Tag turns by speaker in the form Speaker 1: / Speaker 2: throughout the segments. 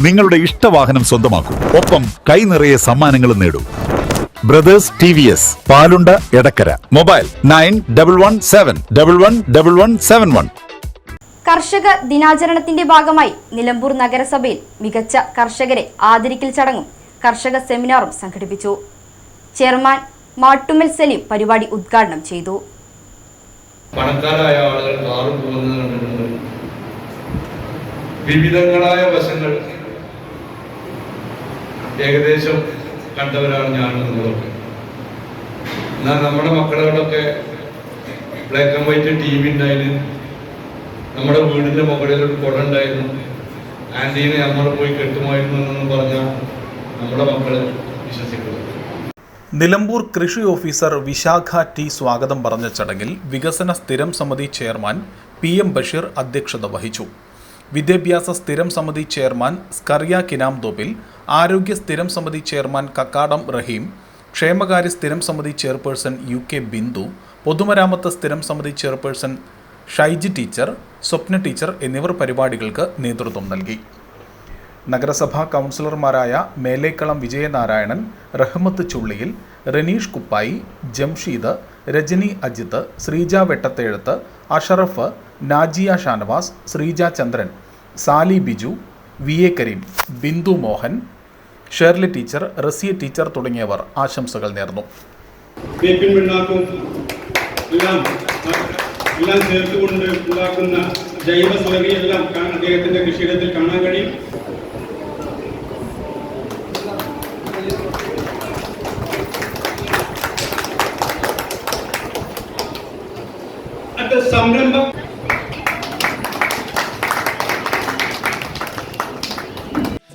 Speaker 1: നിങ്ങളുടെ ഇഷ്ടവാഹനം സ്വന്തമാക്കൂ. ഒപ്പം കൈ നിറയെ സമ്മാനങ്ങളും നേടൂ. Brothers T V S Palunda Edakkara. Mobile nine double one seven double one double one seven one.
Speaker 2: കർഷക ദിനാചരണത്തിന്റെ ഭാഗമായി നിലമ്പൂർ നഗരസഭയിൽ മികച്ച കർഷകരെ ആദരിക്കൽ ചടങ്ങും കർഷക സെമിനാറും സംഘടിപ്പിച്ചു. ചെയർമാൻ മാട്ടുമൽ സലീം പരിപാടി ഉദ്ഘാടനം ചെയ്തു.
Speaker 3: പണക്കാരായ ആളുകൾ മാറും പോകുന്നത് വിവിധങ്ങളായ വശങ്ങൾ ഏകദേശം കണ്ടവരാണ് ഞാൻ നിങ്ങളൊക്കെ എന്നാൽ നമ്മുടെ മക്കളോടൊക്കെ black and white T V ഉണ്ടായിരുന്നു നമ്മുടെ വീടിന്റെ മുകളിൽ ഒരു കുട ഉണ്ടായിരുന്നു. ആന്റീനെ നമ്മൾ പോയി കെട്ടുമായിരുന്നു എന്നൊന്നും പറഞ്ഞാൽ നമ്മുടെ മക്കൾ വിശ്വസിക്കുന്നു
Speaker 4: നിലമ്പൂർ കൃഷി ഓഫീസർ വിശാഖ ടി സ്വാഗതം പറഞ്ഞ ചടങ്ങിൽ വികസന സ്ഥിരം സമിതി ചെയർമാൻ പി എം ബഷീർ അധ്യക്ഷത വഹിച്ചു. വിദ്യാഭ്യാസ സ്ഥിരം സമിതി ചെയർമാൻ സ്കറിയ കിനാം ദോബിൽ ആരോഗ്യ സ്ഥിരം സമിതി ചെയർമാൻ കക്കാടം റഹീം ക്ഷേമകാര്യ സ്ഥിരം സമിതി ചെയർപേഴ്സൺ യു കെ ബിന്ദു പൊതുമരാമത്ത് സ്ഥിരം സമിതി chairperson Shaiji teacher Swapna teacher എന്നിവർ പരിപാടികൾക്ക് നേതൃത്വം നൽകി. നഗരസഭാ കൗൺസിലർമാരായ Melekkalam Vijayanarayanan Rahmath Chulliyil Ranish Kuppayi Jamsheed Rajani Ajith Sreeja Vettathezhath Ashraf Najiya Shanavas Sreeja Chandran Sali Biju V A Kareem Bindu Mohan Shirley teacher Raziya teacher തുടങ്ങിയവർ ആശംസകൾ നേർന്നു.
Speaker 5: എല്ലാം ചേർത്തുകൊണ്ട് ഉണ്ടാക്കുന്ന ജൈവ സ്ലറിയെല്ലാം അദ്ദേഹത്തിന്റെ കൃഷിയിടത്തിൽ കാണാൻ കഴിയും. സംരംഭം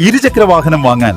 Speaker 1: ഇരുചക്ര വാഹനം വാങ്ങാൻ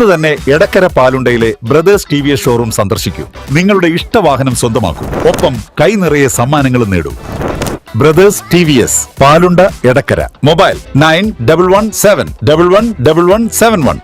Speaker 1: ഇന്ന് തന്നെ Edakkara പാലുണ്ടയിലെ brothers T V S showroom സന്ദർശിക്കൂ. നിങ്ങളുടെ ഇഷ്ടവാഹനം സ്വന്തമാക്കൂ. ഒപ്പം കൈ നിറയെ സമ്മാനങ്ങളും നേടൂ. Brothers T V S Palunda Edakkara. Mobile nine double one seven double one double one seven one.